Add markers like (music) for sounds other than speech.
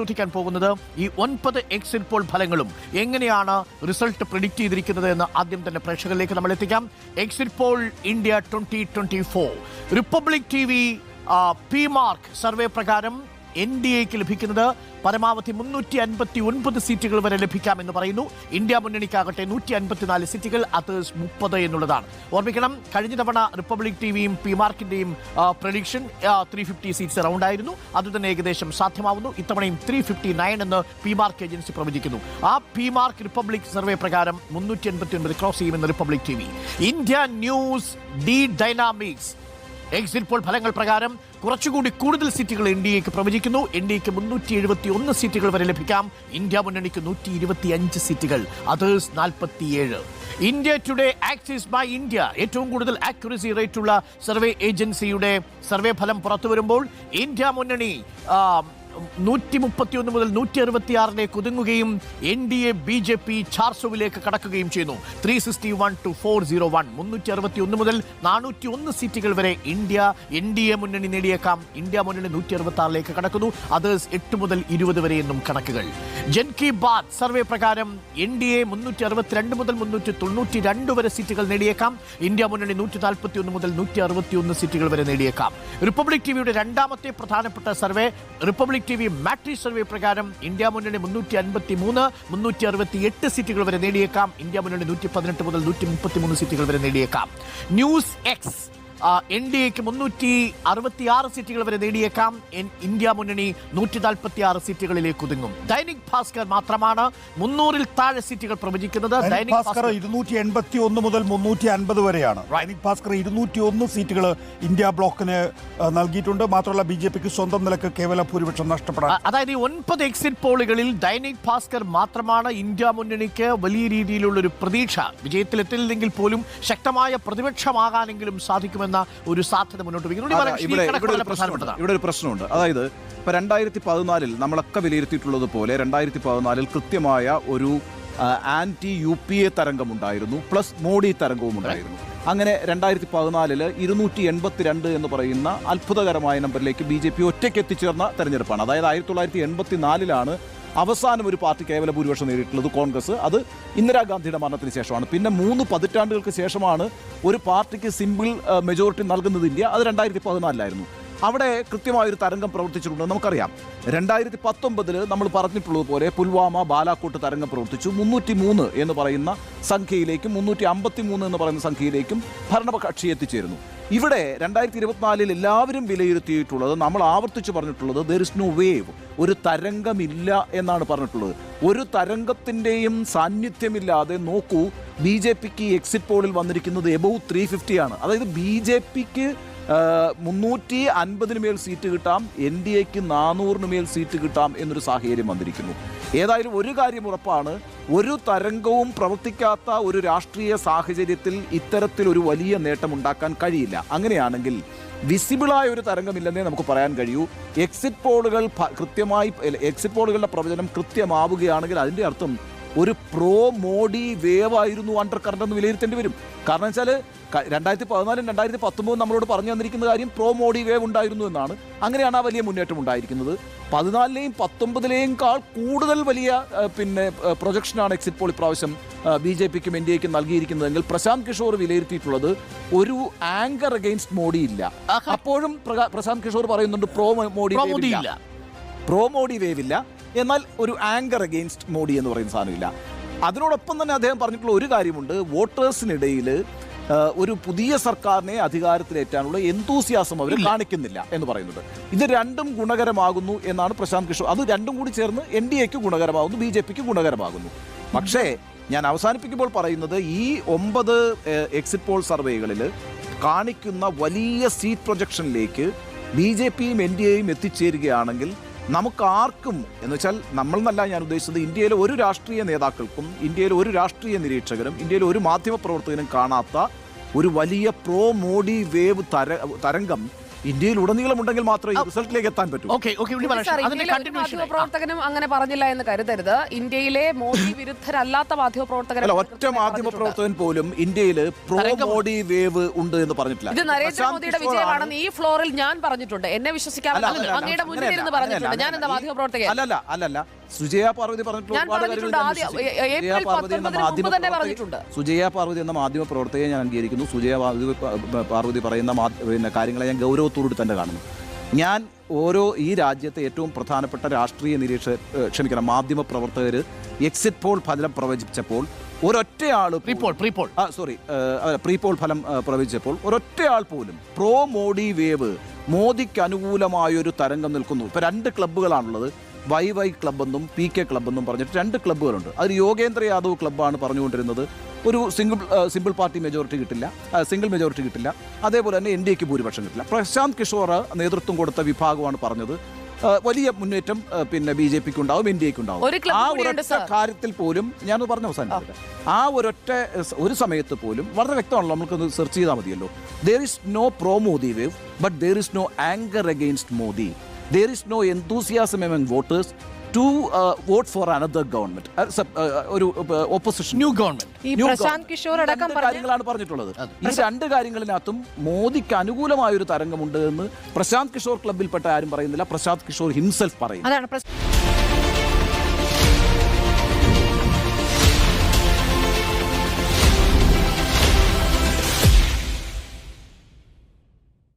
പരിശോധിക്കാൻ പോകുന്നത് ഈ ഒൻപത് എക്സിറ്റ് പോൾ ഫലങ്ങളും എങ്ങനെയാണ് റിസൾട്ട് പ്രിഡിക്റ്റ് ചെയ്തിരിക്കുന്നത് എന്ന് ആദ്യം തന്നെ പ്രേക്ഷകരിലേക്ക് നമ്മൾ എത്തിക്കാം. Exit poll India twenty twenty four Republic T V P MARQ survey പ്രകാരം എൻ ഡി എക്ക് ലഭിക്കുന്നത് പരമാവധി മുന്നൂറ്റി അൻപത്തി ഒൻപത് സീറ്റുകൾ വരെ ലഭിക്കാമെന്ന് പറയുന്നു. ഇന്ത്യ മുന്നണിക്കാകട്ടെ നൂറ്റി അൻപത്തിനാല് സീറ്റുകൾ അത് മുപ്പത് എന്നുള്ളതാണ്. ഓർമ്മിക്കണം കഴിഞ്ഞ തവണ റിപ്പബ്ലിക് ടി വിയും പി മാർക്കിന്റെയും പ്രഡിക്ഷൻ ത്രീ ഫിഫ്റ്റി സീറ്റ്സ് റൗണ്ടായിരുന്നു. അതുതന്നെ ഏകദേശം സാധ്യമാവുന്നു. ഇത്തവണയും ത്രീ ഫിഫ്റ്റി നയൻ എന്ന് പി മാർക്ക് ഏജൻസി പ്രവചിക്കുന്നു. ആ പി മാർക്ക് റിപ്പബ്ലിക് സർവേ പ്രകാരം മുന്നൂറ്റി എൺപത്തി ഒൻപത് ക്രോസ് ചെയ്യുമെന്ന് Republic T V India News D Dynamics. Exit poll ഫലങ്ങൾ പ്രകാരം കുറച്ചുകൂടി കൂടുതൽ സീറ്റുകൾ എൻ ഡി എക്ക് പ്രവചിക്കുന്നു. എൻ ഡി എക്ക് മുന്നൂറ്റി എഴുപത്തി ഒന്ന് സീറ്റുകൾ വരെ ലഭിക്കാം. ഇന്ത്യ മുന്നണിക്ക് നൂറ്റി ഇരുപത്തി അഞ്ച് സീറ്റുകൾ. അതേഴ്സ് നാൽപ്പത്തിയേഴ്. India Today Axis My India ഏറ്റവും കൂടുതൽ ആക്യുറസി റേറ്റുള്ള സർവേ ഏജൻസിയുടെ സർവേ ഫലം പുറത്തു വരുമ്പോൾ ഇന്ത്യ മുന്നണി നൂറ്റി മുപ്പത്തി ഒന്ന് മുതൽ നൂറ്റി അറുപത്തി ആറിലേക്ക് ഒതുങ്ങുകയും N D A B J P ചാർസോവിലേക്ക് കടക്കുകയും ചെയ്യുന്നു. Three sixty one two four zero one. മുന്നൂറ്റി അറുപത്തി ഒന്ന് മുതൽ നാനൂറ്റി ഒന്ന് സീറ്റുകൾ വരെ ഇന്ത്യ എൻ ഡി എ മുന്നണി നേടിയേക്കാം. ഇന്ത്യ മുന്നണി നൂറ്റി അറുപത്തി ആറിലേക്ക് കടക്കുന്നു. അതേഴ്സ് എട്ട് മുതൽ ഇരുപത് വരെ എന്നും കണക്കുകൾ. ജൻ കി സർവേ പ്രകാരം എൻ ഡി എ മുന്നൂറ്റി അറുപത്തിരണ്ട് മുതൽ മുന്നൂറ്റി തൊണ്ണൂറ്റി രണ്ട് വരെ സീറ്റുകൾ നേടിയേക്കാം. ഇന്ത്യ മുന്നണി നൂറ്റി നാൽപ്പത്തി ഒന്ന് മുതൽ നൂറ്റി അറുപത്തി ഒന്ന് സീറ്റുകൾ വരെ നേടിയേക്കാം. റിപ്പബ്ലിക് ടിവിയുടെ രണ്ടാമത്തെ പ്രധാനപ്പെട്ട survey Republic T V Matrize survey പ്രകാരം ഇന്ത്യ മുന്നണി മുന്നൂറ്റി അൻപത്തി മൂന്ന് മുന്നൂറ്റി അറുപത്തി എട്ട് സീറ്റുകൾ വരെ നേടിയേക്കാം. ഇന്ത്യ മുന്നണി നൂറ്റി പതിനെട്ട് മുതൽ നൂറ്റി മുപ്പത്തി മൂന്ന് സീറ്റുകൾ വരെ നേടിയേക്കാം. ന്യൂസ് എക്സ് എൻ ഡി എക്ക് മുന്നൂറ്റി അറുപത്തി ആറ് സീറ്റുകൾ വരെ നേടിയേക്കാം. എൻ- ഇന്ത്യ മുന്നണി നൂറ്റി നാൽപ്പത്തി ആറ് സീറ്റുകളിലേക്ക് ഒതുങ്ങും. ദൈനിക് ഭാസ്കർ മാത്രമാണ് മുന്നൂറിൽ താഴെ സീറ്റുകൾ പ്രവചിക്കുന്നത്. ദൈനിക് ഭാസ്കർ ഇരുന്നൂറ്റി എൺപത്തി ഒന്ന് മുതൽ മുന്നൂറ്റി അൻപത് വരെയാണ് ദൈനിക് ഭാസ്കർ ഇരുന്നൂറ്റി ഒന്ന് സീറ്റുകൾ ഇന്ത്യ ബ്ലോക്കിന് നൽകിയിട്ടുണ്ട്. മാത്രമല്ല ബി ജെ പിക്ക് സ്വന്തം നിലയ്ക്ക് കേവല ഭൂരിപക്ഷം നഷ്ടപ്പെടാം അതായത് ഈ ഒൻപത് എക്സിറ്റ് പോളുകളിൽ ദൈനിക് ഭാസ്കർ മാത്രമാണ് ഇന്ത്യ മുന്നണിക്ക് വലിയ രീതിയിലുള്ള ഒരു പ്രതീക്ഷ. വിജയത്തിലെത്തില്ലെങ്കിൽ പോലും ശക്തമായ പ്രതിപക്ഷമാകാനെങ്കിലും സാധിക്കുമെന്ന ഒരു സാധ്യത മുന്നോട്ട് വയ്ക്കുന്നു. ഇവിടെ ഒരു പ്രശ്നമുണ്ട്. പ്രധാനപ്പെട്ടതാണ്. ഇവിടെ ഒരു പ്രശ്നമുണ്ട്. അതായത് ഇപ്പൊ രണ്ടായിരത്തി പതിനാലിൽ നമ്മളൊക്കെ വിലയിരുത്തിയിട്ടുള്ളത് പോലെ രണ്ടായിരത്തി പതിനാലിൽ കൃത്യമായ ഒരു ആന്റി യു പി എ തരംഗമുണ്ടായിരുന്നു. പ്ലസ് മോഡി തരംഗവും ഉണ്ടായിരുന്നു. അങ്ങനെ രണ്ടായിരത്തി പതിനാലിൽ ഇരുന്നൂറ്റി എൺപത്തിരണ്ട് എന്ന് പറയുന്ന അത്ഭുതകരമായ നമ്പറിലേക്ക് ബി ജെ പി ഒറ്റയ്ക്ക് എത്തിച്ചേർന്ന തെരഞ്ഞെടുപ്പാണ്. അതായത് ആയിരത്തി തൊള്ളായിരത്തി എൺപത്തി നാലിലാണ് അവസാനം ഒരു പാർട്ടി കേവല ഭൂരിപക്ഷം നേടിയിട്ടുള്ളത് കോൺഗ്രസ്. അത് ഇന്ദിരാഗാന്ധിയുടെ മരണത്തിന് ശേഷമാണ്. പിന്നെ മൂന്ന് പതിറ്റാണ്ടുകൾക്ക് ശേഷമാണ് ഒരു പാർട്ടിക്ക് സിമ്പിൾ മെജോറിറ്റി നൽകുന്നത് ഇന്ത്യ. അത് രണ്ടായിരത്തി പതിനാലിലായിരുന്നു. അവിടെ കൃത്യമായൊരു തരംഗം പ്രവർത്തിച്ചിട്ടുണ്ട്. നമുക്കറിയാം. രണ്ടായിരത്തി പത്തൊമ്പതിൽ നമ്മൾ പറഞ്ഞിട്ടുള്ളത് പോലെ പുൽവാമ ബാലാക്കോട്ട് തരംഗം പ്രവർത്തിച്ചു. മുന്നൂറ്റി മൂന്ന് എന്ന് പറയുന്ന സംഖ്യയിലേക്കും മുന്നൂറ്റി അമ്പത്തി മൂന്ന് എന്ന് പറയുന്ന സംഖ്യയിലേക്കും ഭരണകക്ഷി എത്തിച്ചേരുന്നു. ഇവിടെ രണ്ടായിരത്തി ഇരുപത്തിനാലിൽ എല്ലാവരും വിലയിരുത്തിയിട്ടുള്ളത് നമ്മൾ ആവർത്തിച്ച് പറഞ്ഞിട്ടുള്ളത് ദർ ഇസ് നോ വേവ് ഒരു തരംഗമില്ല എന്നാണ് പറഞ്ഞിട്ടുള്ളത്. ഒരു തരംഗത്തിന്റെയും സാന്നിധ്യമില്ലാതെ നോക്കൂ ബി ജെ പിക്ക് എക്സിറ്റ് പോളിൽ വന്നിരിക്കുന്നത് എബവ് ത്രീ ഫിഫ്റ്റിയാണ് അതായത് ബി ജെ പിക്ക് മുന്നൂറ്റി അൻപതിന് മേൽ സീറ്റ് കിട്ടാം എൻ ഡി എക്ക് നാനൂറിന് മേൽ സീറ്റ് കിട്ടാം എന്നൊരു സാഹചര്യം വന്നിരിക്കുന്നു. ഏതായാലും ഒരു കാര്യം ഉറപ്പാണ് ഒരു തരംഗവും പ്രവർത്തിക്കാത്ത ഒരു രാഷ്ട്രീയ സാഹചര്യത്തിൽ ഇത്തരത്തിൽ ഒരു വലിയ നേട്ടം ഉണ്ടാക്കാൻ കഴിയില്ല. അങ്ങനെയാണെങ്കിൽ വിസിബിളായ ഒരു തരംഗമില്ലെന്നേ നമുക്ക് പറയാൻ കഴിയൂ. എക്സിറ്റ് പോളുകൾ കൃത്യമായി എക്സിറ്റ് പോളുകളുടെ പ്രവചനം കൃത്യമാവുകയാണെങ്കിൽ അതിന്റെ അർത്ഥം ഒരു പ്രോ മോഡി വേവ് ആയിരുന്നു അണ്ടർ കറണ്ട് എന്ന് വിലയിരുത്തേണ്ടി വരും. കാരണം വെച്ചാൽ രണ്ടായിരത്തി പതിനാലും രണ്ടായിരത്തി പത്തൊമ്പതും നമ്മളോട് പറഞ്ഞു തന്നിരിക്കുന്ന കാര്യം പ്രോ മോഡി വേവ് ഉണ്ടായിരുന്നു എന്നാണ്. അങ്ങനെയാണ് ആ വലിയ മുന്നേറ്റം ഉണ്ടായിരിക്കുന്നത്. പതിനാലിലെയും പത്തൊമ്പതിലെയും കാൾ കൂടുതൽ വലിയ പിന്നെ പ്രൊജക്ഷനാണ് എക്സിറ്റ് പോൾ ഇപ്രാവശ്യം ബി ജെ പിക്കും എൻ ഡി എക്കും നൽകിയിരിക്കുന്നതെങ്കിൽ പ്രശാന്ത് കിഷോർ വിലയിരുത്തിയിട്ടുള്ളത് ഒരു ആങ്കർ അഗെയിൻസ്റ്റ് മോഡി ഇല്ല. അപ്പോഴും പ്രശാന്ത് കിഷോർ പറയുന്നുണ്ട് പ്രോ മോഡി പ്രോ ഇല്ല. ഇല്ല. പ്രോ മോഡി വേവ് ഇല്ല. എന്നാൽ ഒരു ആങ്കർ അഗെയിൻസ്റ്റ് മോഡി എന്ന് പറയുന്ന സാധനമില്ല. അതിനോടൊപ്പം തന്നെ അദ്ദേഹം പറഞ്ഞിട്ടുള്ള ഒരു കാര്യമുണ്ട്. വോട്ടേഴ്സിനിടയിൽ ഒരു പുതിയ സർക്കാരിനെ അധികാരത്തിലേറ്റാനുള്ള എന്തൂസിയാസം അവർ കാണിക്കുന്നില്ല എന്ന് പറയുന്നത്. ഇത് രണ്ടും ഗുണകരമാകുന്നു എന്നാണ് പ്രശാന്ത് കിഷോർ. അത് രണ്ടും കൂടി ചേർന്ന് എൻ ഡി എക്ക് ഗുണകരമാകുന്നു ബി ജെ പിക്ക് ഗുണകരമാകുന്നു. പക്ഷേ ഞാൻ അവസാനിപ്പിക്കുമ്പോൾ പറയുന്നത് ഈ ഒമ്പത് എക്സിറ്റ് പോൾ സർവേകളിൽ കാണിക്കുന്ന വലിയ സീറ്റ് പ്രൊജക്ഷനിലേക്ക് ബി ജെ പിയും എൻ ഡി എയും എത്തിച്ചേരുകയാണെങ്കിൽ നമുക്ക് ആർക്കും എന്ന് വെച്ചാൽ നമ്മൾ എന്നല്ല ഞാൻ ഉദ്ദേശിച്ചത് ഇന്ത്യയിലെ ഒരു രാഷ്ട്രീയ നേതാക്കൾക്കും ഇന്ത്യയിലെ ഒരു രാഷ്ട്രീയ നിരീക്ഷകരും ഇന്ത്യയിലെ ഒരു മാധ്യമ പ്രവർത്തകനും കാണാത്ത ഒരു വലിയ പ്രോ മോഡി വേവ് തര തരംഗം ഇന്ത്യയിൽ ഉടനീളം ഉണ്ടെങ്കിൽ മാത്രമേ ഈ റിസൾട്ടിലേക്ക് എത്താൻ പറ്റൂ. ഓക്കെ ഓക്കെ മാധ്യമപ്രവർത്തകനും അങ്ങനെ പറഞ്ഞില്ല എന്ന് കരുതരുത്. ഇന്ത്യയിലെ മോദി (laughs) വിരുദ്ധരല്ലാത്ത മാധ്യമപ്രവർത്തകരെ അല്ല ഒറ്റ മാധ്യമ പ്രവർത്തകൻ പോലും ഇന്ത്യയിൽ പ്രോ മോഡി വേവ് ഉണ്ട് എന്ന് പറഞ്ഞിട്ടില്ല. ഇത് നരേന്ദ്രമോദിയുടെ വിജയമാണെന്ന് ഈ ഫ്ലോറിൽ ഞാൻ പറഞ്ഞിട്ടുണ്ട്. എന്നെ വിശ്വസിക്കാൻ അങ്ങയുടെ മുന്നിൽ ഇരുന്ന് പറഞ്ഞിട്ടുണ്ട്. ഞാൻ എന്താ എന്താ മാധ്യമപ്രവർത്തകൻ? അല്ലല്ല അല്ലല്ല. സുജയ പാർവതി പറഞ്ഞിട്ടുള്ള ഞാൻ ഒരുപാട് പറഞ്ഞിട്ടുണ്ട്. കാര്യങ്ങൾ. സുജയ പാർവതി എന്ന 19 ന് മുമ്പ് തന്നെ മാധ്യമ പറഞ്ഞിട്ടുണ്ട്. സുജയ പാർവതി എന്ന മാധ്യമ പ്രവർത്തകയെ ഞാൻ അംഗീകരിക്കുന്നു സുജയ പാർവതി പാർവതി പറയുന്ന പിന്നെ കാര്യങ്ങളെ ഞാൻ ഗൗരവത്തോടുകൂടി തന്നെ കാണുന്നു ഞാൻ ഓരോ ഈ രാജ്യത്തെ ഏറ്റവും പ്രധാനപ്പെട്ട രാഷ്ട്രീയ നിരീക്ഷ ക്ഷമിക്കണം മാധ്യമ പ്രവർത്തകർ എക്സിറ്റ് പോൾ ഫലം പ്രവചിച്ചപ്പോൾ ഒരൊറ്റയാൾ പ്രീപോൾ പ്രീപോൾ ആ സോറി പ്രീപോൾ ഫലം പ്രവചിച്ചപ്പോൾ ഒരൊറ്റയാൾ പോലും പ്രോ മോഡി വേവ് മോദിക്ക് അനുകൂലമായൊരു തരംഗം നിൽക്കുന്നു ഇപ്പൊ രണ്ട് ക്ലബ്ബുകളാണുള്ളത് വൈ വൈ ക്ലബ്ബെന്നും പി കെ ക്ലബ്ബെന്നും പറഞ്ഞിട്ട് രണ്ട് ക്ലബ്ബുകളുണ്ട്. അതിൽ യോഗേന്ദ്ര യാദവ് ക്ലബ്ബാണ് പറഞ്ഞുകൊണ്ടിരുന്നത്. ഒരു സിംഗിൾ സിമ്പിൾ പാർട്ടി മെജോറിറ്റി കിട്ടില്ല. സിംഗിൾ മെജോറിറ്റി കിട്ടില്ല. അതേപോലെ തന്നെ എൻ ഡി എക്ക് ഭൂരിപക്ഷം കിട്ടില്ല. പ്രശാന്ത് കിഷോർ നേതൃത്വം കൊടുത്ത വിഭാഗമാണ് പറഞ്ഞത്. വലിയ മുന്നേറ്റം പിന്നെ ബി ജെ പിക്ക് ഉണ്ടാവും എൻ ഡി എക്ക് ഉണ്ടാവും. ആ ഒരൊറ്റ കാര്യത്തിൽ പോലും ഞാൻ പറഞ്ഞ അവസാനിപ്പിക്കട്ടെ. ആ ഒരൊറ്റ ഒരു സമയത്ത് പോലും വളരെ വ്യക്തമാണല്ലോ നമുക്കൊന്ന് സെർച്ച് ചെയ്താൽ മതിയല്ലോ. There is no pro Modi wave but there is no anger against Modi there is no enthusiasm among voters to vote for another government ഒരു ഓപ്പോസിഷൻ ന്യൂ ഗവൺമെന്റ് പറഞ്ഞിട്ടുള്ളത്. ഈ രണ്ട് കാര്യങ്ങളിനകത്തും മോദിക്ക് അനുകൂലമായ ഒരു തരംഗമുണ്ട് എന്ന് പ്രശാന്ത് കിഷോർ ക്ലബിൽപ്പെട്ട ആരും പറയുന്നില്ല. പ്രശാന്ത് കിഷോർ ഹിംസെൽഫ് പറയുന്നു.